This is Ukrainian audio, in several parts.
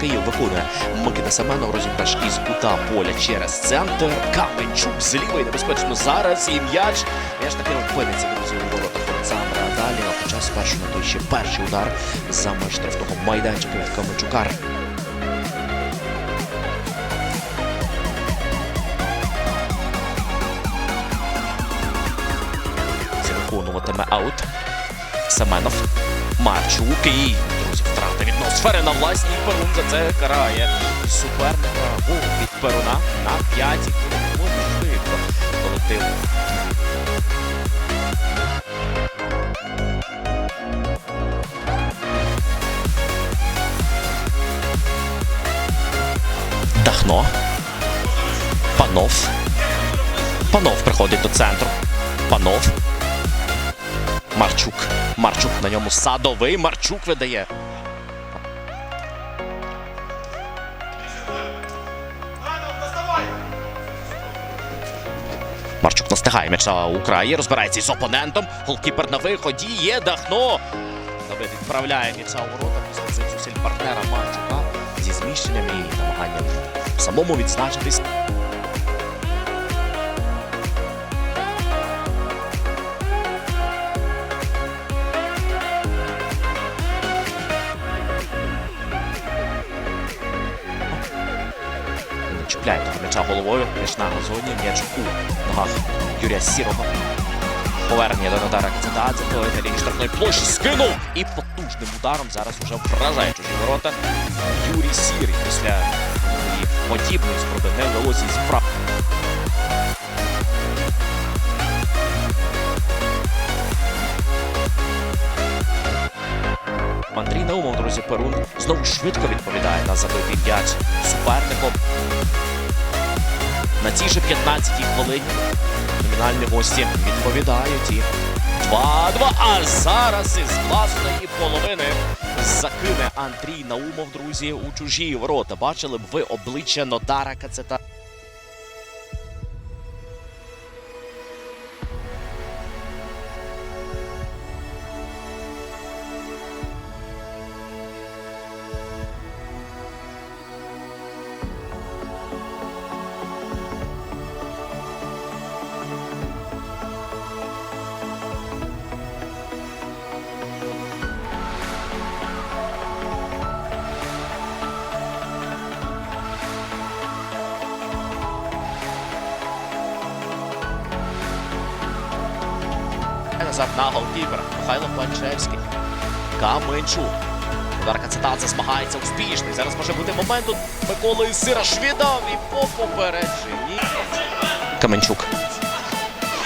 Київ виконує Микита Семенов розіграш із кута поля через центр. Каменчук з лівої небезпечно зараз і м'яч. М'яч таки опиниться друзі у воротах Олександра. А далі, хоча спершу на той ще перший удар за меж штрафного майданчика від Каменчука. Це виконуватиме аут. Семенов. Марчук і втрата відносно сфери на власній Перун за це карає суперника Вов від Перуна на п'ятій. Можливо, колектив. Дахно. Панов. Панов приходить до центру. Панов. Марчук. Марчук на ньому садовий. Марчук видає. Марчук настигає м'яча у краї, розбирається із опонентом. Голкіпер на виході є Дахно. Добре відправляє м'яча у ворота після позицію сіль партнера Марчука зі зміщеннями і намаганням самому відзначитись. Він чіпляє м'яча головою. М'яч на газоні, м'яч у ногах Юрія Сірого. Повернення до Нодара Кацададзе, до лінії штрафної площі скинув і потужним ударом зараз уже вражає чужі ворота. Юрій Сірий після подібної спроби не вдалося зібрати. Наумов, друзі, Перун знову швидко відповідає на забитий м'яч суперником. На цій же 15-й хвилині номінальні гості відповідають і 2-2. А зараз із власної половини закине Андрій Наумов, друзі, у чужі ворота. Бачили б ви обличчя Нодара Кацета. Назад на голкіпера Михайло Панчевський. Каменчук. Удар Кацетадзе змагається успішний. Зараз може бути момент тут Миколи Сирашвідов і по попередженні. Каменчук.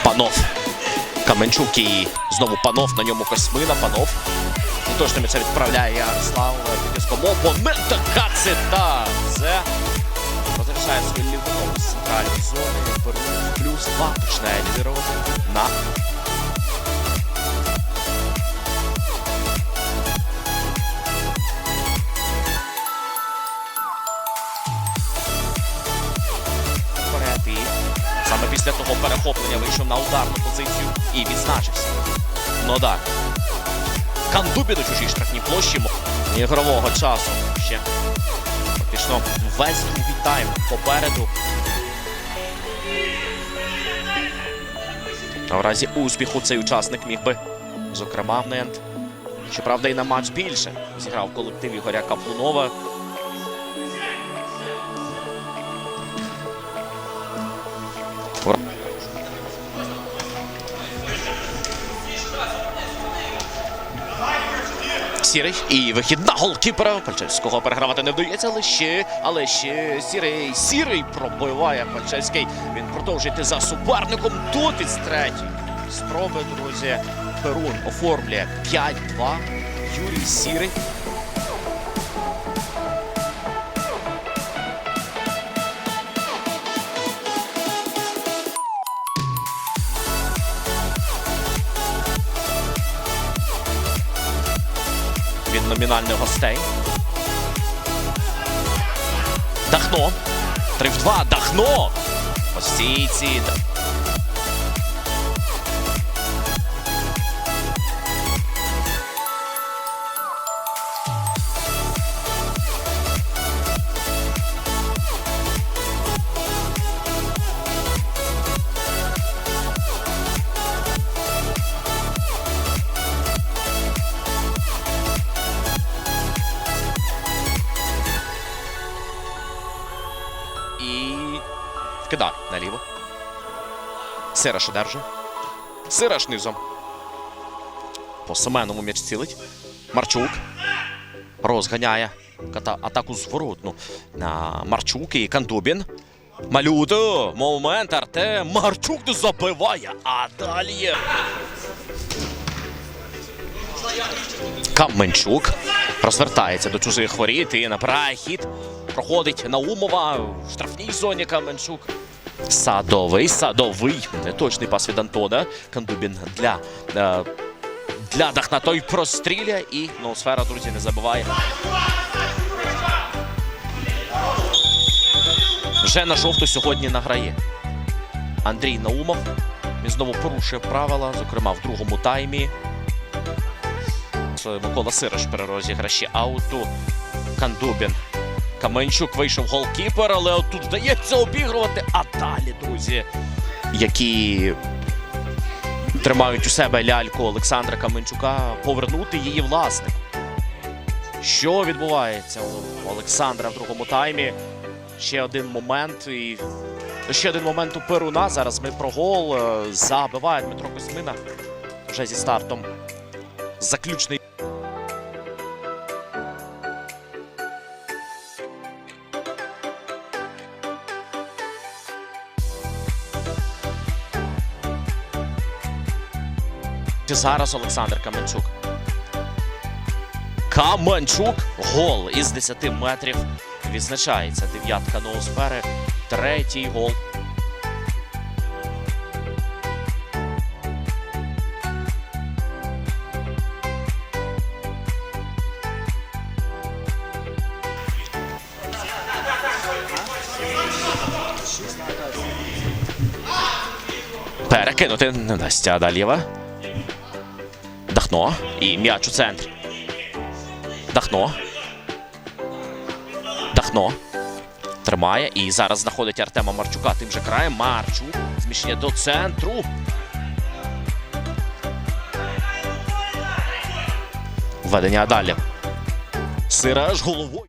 Панов. Каменчук і знову панов на ньому Космина. Панов. Точно м'яча відправляє Ярослав Підіскому. Опонента Кацетадзе. Розрішає свій лівоном з центральної зони. Перун плюс два починає лідирувати на після того перехоплення вийшов на ударну позицію і відзначився. Нодар. Кандубі до чужій штрафній площі ігрового часу. Ще фактично весь другий тайм попереду. А в разі успіху цей учасник міг би, зокрема, в Нент. Щоправда, і на матч більше. Зіграв колектив Ігоря Каплунова. Сірий і вихід на голкіпера. Пальчевського перегравати не вдається, але ще, але ще сірий. Сірий пробиває Пальчевський. Він продовжує йти за суперником. Тут із третій. Спроби, друзі. Перун оформлює 5-2. Юрій Сірий. Номінальних гостей. Дахно. 3 в 2. Дахно. Ось ці. Наліво. Сираш одержує. Сираш низом. По Семенову м'яч цілить. Марчук. Розганяє атаку зворотну на Марчук і Кандубін. Малюдо. Момент Артем. Марчук забиває. А далі. Каменчук розвертається до чужих воріт і набирає хід. Проходить Наумова в штрафній зоні Каменчук. Садовий, садовий. Неточний пас від Антона. Кандубін для, е, для Дахна той простріляє і ноосфера, друзі, не забуває. Вже на жовту сьогодні награє. Андрій Наумов. Він знову порушує правила, зокрема в другому таймі. Микола Сириш при розіграші ауту. Кандубін. Каменчук вийшов голкіпер, але отут вдається обігрувати. А далі, друзі, які тримають у себе ляльку Олександра Каменчука, повернути її власнику. Що відбувається у Олександра в другому таймі? Ще один момент і ще один момент у Перуна. Зараз ми про гол е, забиває Дмитро Кузьмина вже зі стартом. Заключний. Зараз Олександр Каменчук. Каменчук. Гол із 10 метрів. Відзначається дев'ятка ноосфери. Третій гол. Перекинути не дасть Адалєва. Дахно. І м'яч у центрі. Дахно. Дахно. Тримає. І зараз знаходить Артема Марчука тим же краєм. Марчук. Зміщення до центру. Введення далі. Сираж головою.